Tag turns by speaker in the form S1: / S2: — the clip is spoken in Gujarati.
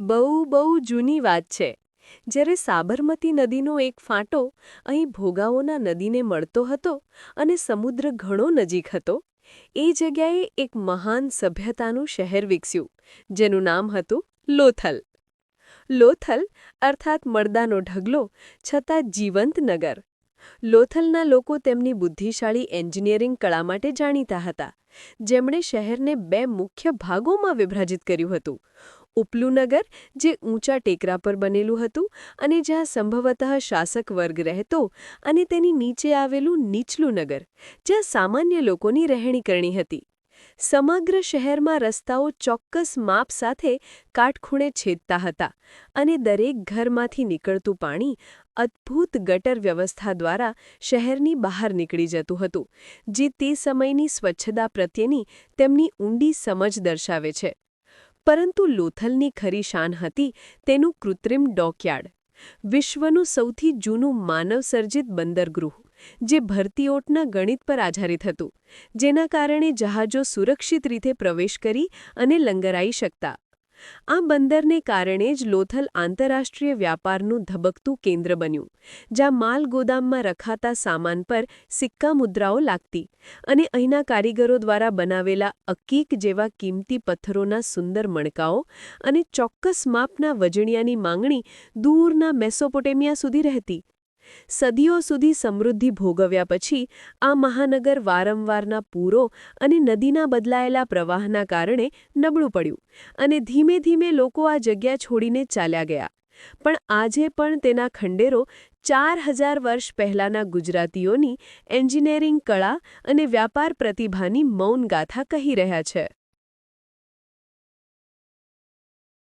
S1: બહુ બહુ જૂની વાત છે. જ્યારે સાબરમતી નદીનો એક ફાંટો અહીં ભોગાવોના નદીને મળતો હતો અને સમુદ્ર ઘણો નજીક હતો, એ જગ્યાએ એક મહાન સભ્યતાનું શહેર વિકસ્યું, જેનું નામ હતું લોથલ. લોથલ અર્થાત મળદાનો ઢગલો, છતાં જીવંત નગર. લોથલના લોકો તેમની બુદ્ધિશાળી એન્જિનિયરિંગ કળા માટે જાણીતા હતા, જેમણે શહેરને બે મુખ્ય ભાગોમાં વિભાજિત કર્યું હતું ઉપલું નગર, જે ઊંચા ટેકરા પર બનેલું હતું અને જ્યાં સંભવતઃ શાસક વર્ગ રહેતો અને તેની નીચે આવેલું નીચલું નગર, જ્યાં સામાન્ય લોકોની રહેણીકરણી હતી. સમગ્ર શહેરમાં રસ્તાઓ ચોક્કસ માપ સાથે કાટખૂણે છેદતા હતા અને દરેક ઘરમાંથી નીકળતું પાણી અદ્ભુત ગટર વ્યવસ્થા દ્વારા શહેરની બહાર નીકળી જતું હતું, જે તે સમયની સ્વચ્છતા પ્રત્યેની તેમની ઊંડી સમજ દર્શાવે છે. પરંતુ લોથલની ખરી શાન હતી તેનું કૃત્રિમ ડોકયાર્ડ. વિશ્વનું સૌથી જૂનું માનવસર્જિત બંદરગૃહ, જે ભરતીઓટના ગણિત પર આધારિત હતું, જેના કારણે જહાજો સુરક્ષિત રીતે પ્રવેશ કરી અને લંગરાઈ શકતા. આ બંદરને કારણે જ લોથલ આંતરરાષ્ટ્રીય વ્યાપારનું ધબકતું કેન્દ્ર બન્યું, જ્યાં માલ ગોદામમાં રખાતા સામાન પર સિક્કા મુદ્રાઓ લાગતી અને અહીંના કારીગરો દ્વારા બનાવેલા અકીક જેવા કિંમતી પથ્થરોના સુંદર મણકાઓ અને ચોક્કસ માપના વજણિયાની માંગણી દૂરના મેસોપોટેમિયા સુધી રહેતી. સદીઓ સુધી સમૃદ્ધિ ભોગવ્યા પછી આ મહાનગર વારંવારના પૂરો અને નદીના બદલાયેલા પ્રવાહના કારણે નબળું પડ્યું અને ધીમે ધીમે લોકો આ જગ્યા છોડીને ચાલ્યા ગયા. પણ આજે પણ તેના ખંડેરો ચાર હજાર વર્ષ પહેલાંના ગુજરાતીઓની એન્જિનિયરિંગ કળા અને વ્યાપાર પ્રતિભાની મૌન ગાથા કહી રહ્યા છે.